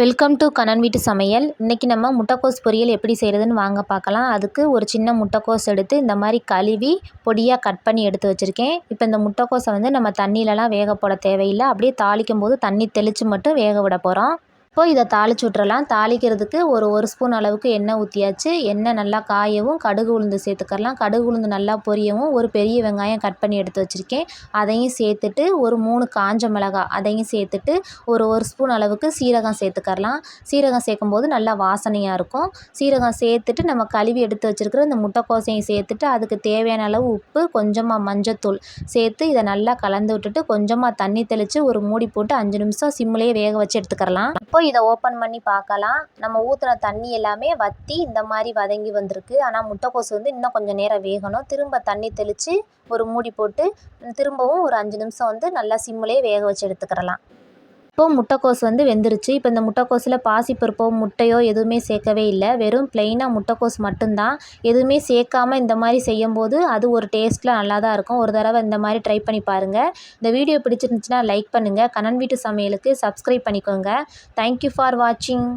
Welcome to கணன் வீட்டு சமையல் இன்றைக்கி நம்ம முட்டைக்கோஸ் பொரியல் எப்படி செய்கிறதுன்னு வாங்க பார்க்கலாம். அதுக்கு ஒரு சின்ன முட்டைக்கோஸ் எடுத்து இந்த மாதிரி கழுவி பொடியாக கட் பண்ணி எடுத்து வச்சுருக்கேன். இப்போ இந்த முட்டைக்கோஸை வந்து நம்ம தண்ணியிலலாம் வேக போட தேவையில்லை. அப்படியே தாளிக்கும் போது தண்ணி தெளித்து மட்டும் வேக விட போகிறோம் இப்போது இதை தாளிச்சு விட்றலாம் தாளிக்கிறதுக்கு ஒரு ஒரு ஸ்பூன் அளவுக்கு எண்ணெய் ஊற்றியாச்சு எண்ணெய் நல்லா காயவும் கடுகு உளுந்து சேர்த்துக்கலாம் கடுகு உளுந்து நல்லா பொரியவும் ஒரு பெரிய வெங்காயம் கட் பண்ணி எடுத்து வச்சுருக்கேன். அதையும் சேர்த்துட்டு ஒரு மூணு காஞ்ச மிளகாய் அதையும் சேர்த்துட்டு ஒரு ஒரு ஸ்பூன் அளவுக்கு சீரகம் சேர்த்துக்கரலாம் சீரகம் சேர்க்கும்போது நல்லா வாசனையாக இருக்கும். சீரகம் சேர்த்துட்டு நம்ம கழுவி எடுத்து வச்சுருக்கிற இந்த முட்டைக்கோசையும் சேர்த்துட்டு அதுக்கு தேவையான அளவு உப்பு கொஞ்சமாக மஞ்சத்தூள் சேர்த்து இதை நல்லா கலந்து விட்டுட்டு கொஞ்சமாக தண்ணி தெளித்து ஒரு மூடி போட்டு அஞ்சு நிமிஷம் சிம்லேயே வேக வச்சு எடுத்துக்கலாம் இப்போ இதை ஓப்பன் பண்ணி பார்க்கலாம் நம்ம ஊற்றுன தண்ணி எல்லாமே வற்றி இந்த மாதிரி வதங்கி வந்திருக்கு. ஆனால் முட்டைக்கோசு வந்து இன்னும் கொஞ்சம் நேரம் வேகணும். திரும்ப தண்ணி தெளித்து ஒரு மூடி போட்டு திரும்பவும் ஒரு அஞ்சு நிமிஷம் வந்து நல்லா சிம்மிலே வேக வச்சு எடுத்துக்கிறலாம். இப்போது முட்டைக்கோஸ் வந்து வெந்துருச்சு. இப்போ இந்த முட்டைக்கோஸில் பாசிப்பருப்போ முட்டையோ எதுவுமே சேர்க்கவே இல்லை. வெறும் ப்ளெயினாக முட்டைக்கோஸ் மட்டும்தான். எதுவுமே சேர்க்காம இந்த மாதிரி செய்யும்போது அது ஒரு டேஸ்ட்டில் நல்லா தான் இருக்கும். ஒரு தடவை இந்த மாதிரி ட்ரை பண்ணி பாருங்கள் இந்த வீடியோ பிடிச்சிருந்துச்சுன்னா லைக் பண்ணுங்கள் கண்ணன் வீட்டு சமையலுக்கு சப்ஸ்கிரைப் பண்ணிக்கோங்க. தேங்க்யூ ஃபார் வாட்சிங்